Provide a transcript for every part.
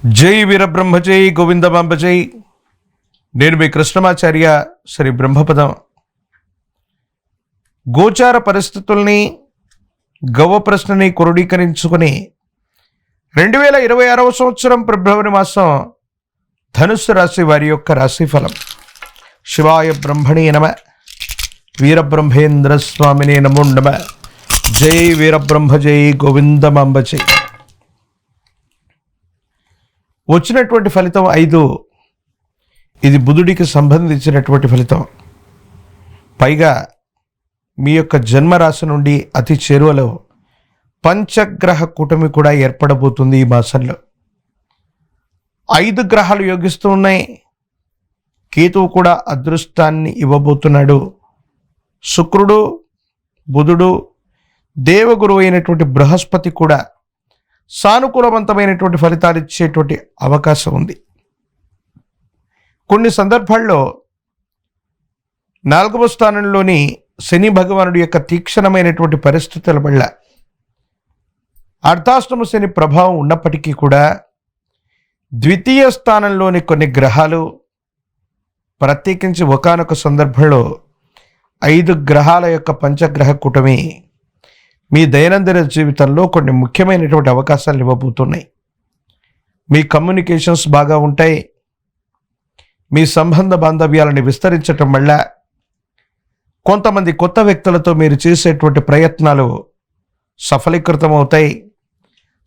జై వీరబ్రహ్మ జై గోవిందమాంబ జై నేను మీ కృష్ణమాచార్య శ్రీ బ్రహ్మపదం. గోచార పరిస్థితుల్ని గవ ప్రశ్నని క్రోడీకరించుకుని రెండు వేల ఇరవై ఆరవ సంవత్సరం ఫిబ్రవరి మాసం ధనుస్సు రాశి వారి యొక్క రాశిఫలం శివాయ బ్రహ్మణి నమ. వీరబ్రహ్మేంద్ర స్వామిని నమో నమ. జై వీరబ్రహ్మ జై గోవిందమాంబ జై వచ్చినటువంటి ఫలితం ఐదు. ఇది బుధుడికి సంబంధించినటువంటి ఫలితం. పైగా మీ యొక్క జన్మరాశి నుండి అతి చేరువలో పంచగ్రహ కూటమి కూడా ఏర్పడబోతుంది ఈ మాసంలో. ఐదు గ్రహాలు యోగిస్తూ ఉన్నాయి. కేతువు కూడా అదృష్టాన్ని ఇవ్వబోతున్నాడు. శుక్రుడు బుధుడు దేవగురు అయినటువంటి బృహస్పతి కూడా సానుకూలవంతమైనటువంటి ఫలితాలు ఇచ్చేటువంటి అవకాశం ఉంది. కొన్ని సందర్భాల్లో నాలుగవ స్థానంలోని శని భగవానుడి యొక్క తీక్షణమైనటువంటి పరిస్థితుల వల్ల అర్ధాష్టమ శని ప్రభావం ఉన్నప్పటికీ కూడా ద్వితీయ స్థానంలోని కొన్ని గ్రహాలు ప్రత్యేకించి ఒకానొక సందర్భంలో ఐదు గ్రహాల యొక్క పంచగ్రహ కూటమి మీ దైనందిన జీవితంలో కొన్ని ముఖ్యమైనటువంటి అవకాశాలు ఇవ్వబోతున్నాయి. మీ కమ్యూనికేషన్స్ బాగా ఉంటాయి. మీ సంబంధ బాంధవ్యాలను విస్తరించటం వల్ల కొంతమంది కొత్త వ్యక్తులతో మీరు చేసేటువంటి ప్రయత్నాలు సఫలీకృతం అవుతాయి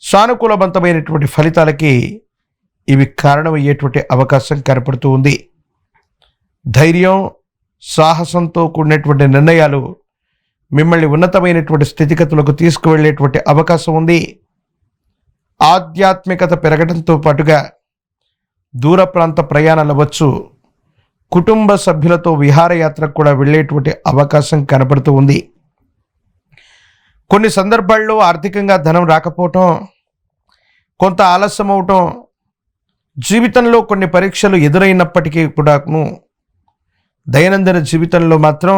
సానుకూలవంతమైనటువంటి ఫలితాలకి ఇవి కారణమయ్యేటువంటి అవకాశం కనపడుతూ ఉంది. ధైర్యం సాహసంతో కూడినటువంటి నిర్ణయాలు మిమ్మల్ని ఉన్నతమైనటువంటి స్థితిగతులకు తీసుకువెళ్ళేటువంటి అవకాశం ఉంది. ఆధ్యాత్మికత పెరగడంతో పాటుగా దూర ప్రాంత ప్రయాణాలు అవ్వచ్చు. కుటుంబ సభ్యులతో విహారయాత్రకు కూడా వెళ్ళేటువంటి అవకాశం కనపడుతూ ఉంది. కొన్ని సందర్భాల్లో ఆర్థికంగా ధనం రాకపోవటం కొంత ఆలస్యం అవటం జీవితంలో కొన్ని పరీక్షలు ఎదురైనప్పటికీ కూడాను దైనందిన జీవితంలో మాత్రం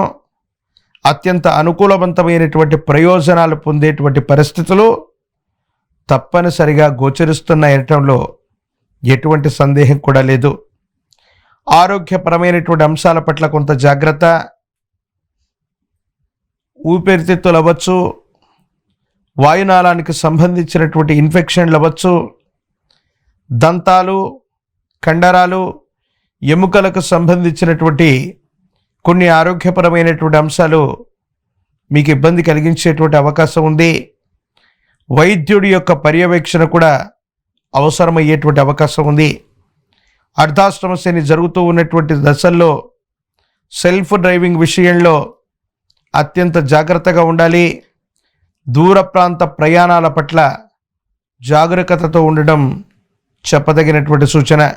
అత్యంత అనుకూలవంతమైనటువంటి ప్రయోజనాలు పొందేటువంటి పరిస్థితులు తప్పనిసరిగా గోచరిస్తున్న అనటంలో ఎటువంటి సందేహం కూడా లేదు. ఆరోగ్యపరమైనటువంటి అంశాల పట్ల కొంత జాగ్రత్త. ఊపిరితిత్తులు అవ్వచ్చు. వాయునాళానికి సంబంధించినటువంటి ఇన్ఫెక్షన్లు అవ్వచ్చు. దంతాలు కండరాలు ఎముకలకు సంబంధించినటువంటి కొన్ని ఆరోగ్యపరమైనటువంటి అంశాలు మీకు ఇబ్బంది కలిగించేటువంటి అవకాశం ఉంది. వైద్యుడి యొక్క పర్యవేక్షణ కూడా అవసరమయ్యేటువంటి అవకాశం ఉంది. అర్ధాశ్రమ శని జరుగుతూ ఉన్నటువంటి దశల్లో సెల్ఫ్ డ్రైవింగ్ విషయంలో అత్యంత జాగ్రత్తగా ఉండాలి. దూర ప్రాంత ప్రయాణాల పట్ల జాగరూకతతో ఉండడం చెప్పదగినటువంటి సూచన.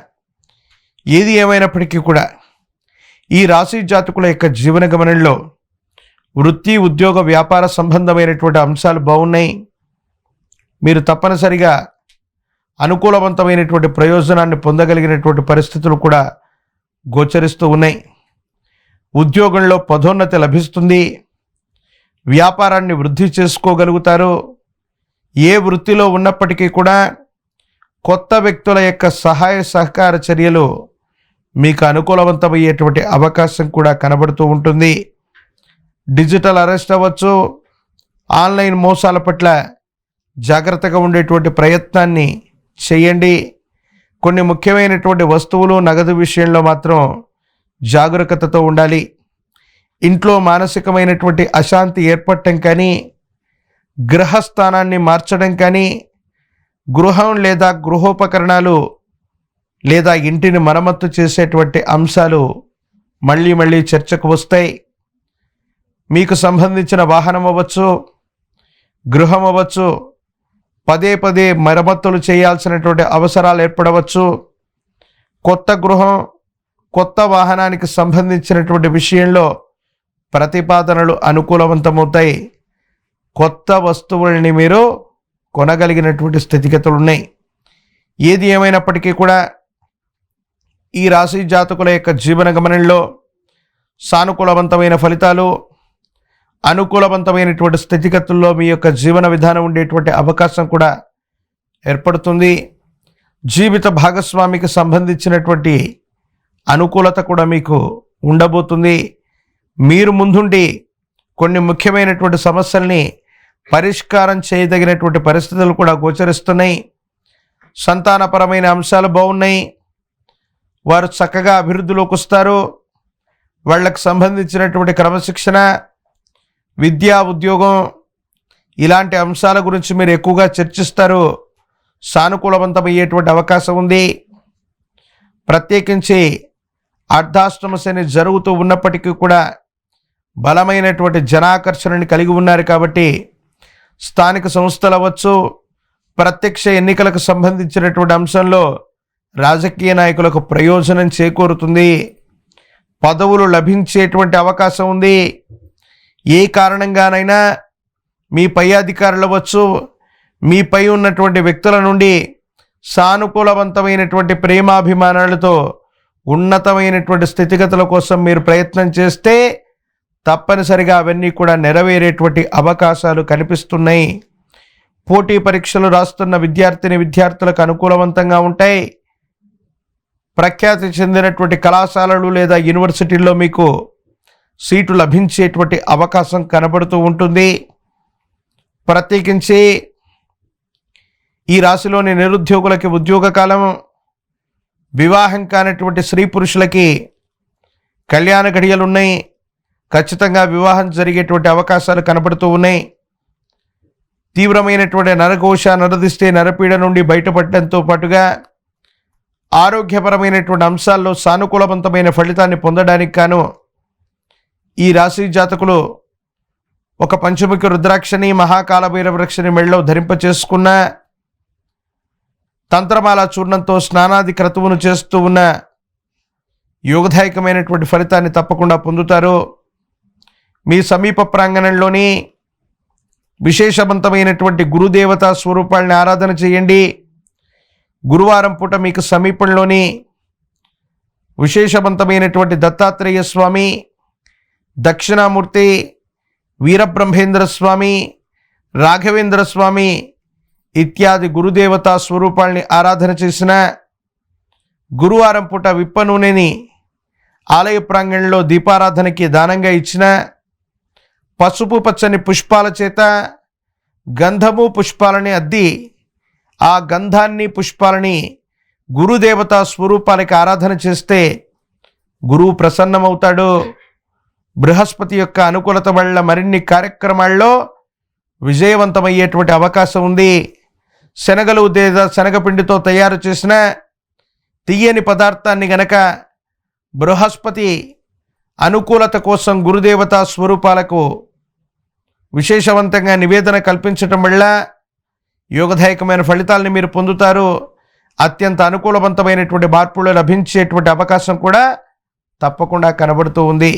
ఏది ఏమైనప్పటికీ కూడా ఈ రాశి జాతకుల యొక్క జీవన గమనంలో వృత్తి ఉద్యోగ వ్యాపార సంబంధమైనటువంటి అంశాలు బాగున్నాయి. మీరు తప్పనిసరిగా అనుకూలవంతమైనటువంటి ప్రయోజనాన్ని పొందగలిగినటువంటి పరిస్థితులు కూడా గోచరిస్తూ ఉన్నాయి. ఉద్యోగంలో పదోన్నతి లభిస్తుంది. వ్యాపారాన్ని వృద్ధి చేసుకోగలుగుతారు. ఏ వృత్తిలో ఉన్నప్పటికీ కూడా కొత్త వ్యక్తుల యొక్క సహాయ సహకార చర్యలు మీకు అనుకూలవంతమయ్యేటువంటి అవకాశం కూడా కనబడుతూ ఉంటుంది. డిజిటల్ అరెస్ట్ అవ్వచ్చు. ఆన్లైన్ మోసాల పట్ల జాగ్రత్తగా ఉండేటువంటి ప్రయత్నాన్ని చేయండి. కొన్ని ముఖ్యమైనటువంటి వస్తువులు నగదు విషయంలో మాత్రం జాగరూకతతో ఉండాలి. ఇంట్లో మానసికమైనటువంటి అశాంతి ఏర్పడటం కానీ గ్రహస్థానాన్ని మార్చడం కానీ గృహం లేదా గృహోపకరణాలు లేదా ఇంటిని మరమ్మత్తు చేసేటువంటి అంశాలు మళ్ళీ మళ్ళీ చర్చకు వస్తాయి. మీకు సంబంధించిన వాహనం అవ్వచ్చు గృహం అవ్వచ్చు పదే పదే మరమ్మతులు చేయాల్సినటువంటి అవసరాలు ఏర్పడవచ్చు. కొత్త గృహం కొత్త వాహనానికి సంబంధించినటువంటి విషయంలో ప్రతిపాదనలు అనుకూలవంతమవుతాయి. కొత్త వస్తువుల్ని మీరు కొనగలిగినటువంటి స్థితిగతులు ఉన్నాయి ఏది ఏమైనప్పటికీ కూడా ఈ రాశి జాతకుల యొక్క జీవన గమనంలో సానుకూలవంతమైన ఫలితాలు అనుకూలవంతమైనటువంటి స్థితిగతుల్లో మీ యొక్క జీవన విధానం ఉండేటువంటి అవకాశం కూడా ఏర్పడుతుంది. జీవిత భాగస్వామికి సంబంధించినటువంటి అనుకూలత కూడా మీకు ఉండబోతుంది. మీరు ముందుండి కొన్ని ముఖ్యమైనటువంటి సమస్యల్ని పరిష్కారం చేయదగినటువంటి పరిస్థితులు కూడా గోచరిస్తున్నాయి. సంతానపరమైన అంశాలు బాగున్నాయి. వారు చక్కగా అభివృద్ధిలోకి వస్తారు. వాళ్ళకు సంబంధించినటువంటి క్రమశిక్షణ విద్యా ఉద్యోగం ఇలాంటి అంశాల గురించి మీరు ఎక్కువగా చర్చిస్తారు. సానుకూలవంతమయ్యేటువంటి అవకాశం ఉంది. ప్రత్యేకించి అర్ధాష్టమ శని జరుగుతూ ఉన్నప్పటికీ కూడా బలమైనటువంటి జనాకర్షణని కలిగి ఉన్నారు కాబట్టి స్థానిక సంస్థలు అవ్వచ్చు ప్రత్యక్ష ఎన్నికలకు సంబంధించినటువంటి అంశంలో రాజకీయ నాయకులకు ప్రయోజనం చేకూరుతుంది. పదవులు లభించేటువంటి అవకాశం ఉంది. ఏ కారణంగానైనా మీ పై అధికారులు అవ్వచ్చు. మీపై ఉన్నటువంటి వ్యక్తుల నుండి సానుకూలవంతమైనటువంటి ప్రేమాభిమానాలతో ఉన్నతమైనటువంటి స్థితిగతుల కోసం మీరు ప్రయత్నం చేస్తే తప్పనిసరిగా అవన్నీ కూడా నెరవేరేటువంటి అవకాశాలు కనిపిస్తున్నాయి. పోటీ పరీక్షలు రాస్తున్న విద్యార్థిని విద్యార్థులకు అనుకూలవంతంగా ఉంటాయి. ప్రఖ్యాతి చెందినటువంటి కళాశాలలు లేదా యూనివర్సిటీల్లో మీకు సీటు లభించేటువంటి అవకాశం కనబడుతూ ఉంటుంది. ప్రత్యేకించి ఈ రాశిలోని నిరుద్యోగులకి ఉద్యోగ కాలం వివాహం కానటువంటి స్త్రీ పురుషులకి కళ్యాణ గడియలు ఉన్నాయి. ఖచ్చితంగా వివాహం జరిగేటువంటి అవకాశాలు కనబడుతూ ఉన్నాయి. తీవ్రమైనటువంటి నరఘోష నరదిస్తే నరపీడ నుండి బయటపడడంతో పాటుగా ఆరోగ్యపరమైనటువంటి అంశాల్లో సానుకూలవంతమైన ఫలితాన్ని పొందడానికి గాను ఈ రాశి జాతకులు ఒక పంచముఖి రుద్రాక్షని మహాకాల వృక్షని మెళ్ళలో ధరింప చేసుకున్న తంత్రమాల చూర్ణంతో స్నానాది క్రతువును చేస్తూ ఉన్న యోగదాయకమైనటువంటి ఫలితాన్ని తప్పకుండా పొందుతారు. మీ సమీప ప్రాంగణంలోని విశేషవంతమైనటువంటి గురుదేవతా స్వరూపాలని ఆరాధన చేయండి. గురువారం పూట మీకు సమీపంలోని విశేషవంతమైనటువంటి దత్తాత్రేయ స్వామి దక్షిణామూర్తి వీరబ్రహ్మేంద్ర స్వామి రాఘవేంద్ర స్వామి ఇత్యాది గురుదేవతా స్వరూపాల్ని ఆరాధన చేసిన గురువారం పూట విప్ప నూనెని ఆలయ ప్రాంగణంలో దీపారాధనకి దానంగా ఇచ్చిన పసుపు పచ్చని పుష్పాల చేత గంధము పుష్పాలని అద్ది ఆ గంధాన్ని పుష్పాలని గురుదేవతా స్వరూపాలకి ఆరాధన చేస్తే గురువు ప్రసన్నమవుతాడు. బృహస్పతి యొక్క అనుకూలత వల్ల మరిన్ని కార్యక్రమాల్లో విజయవంతమయ్యేటువంటి అవకాశం ఉంది. శనగలు లేదా శనగపిండితో తయారు చేసిన తీయని పదార్థాన్ని గనక బృహస్పతి అనుకూలత కోసం గురుదేవతా స్వరూపాలకు విశేషవంతంగా నివేదన కల్పించటం వల్ల యోగదాయకమైన ఫలితాలని మీరు పొందుతారు. అత్యంత అనుకూలవంతమైనటువంటి మార్పులు లభించేటువంటి అవకాశం కూడా తప్పకుండా కనబడుతూ ఉంది.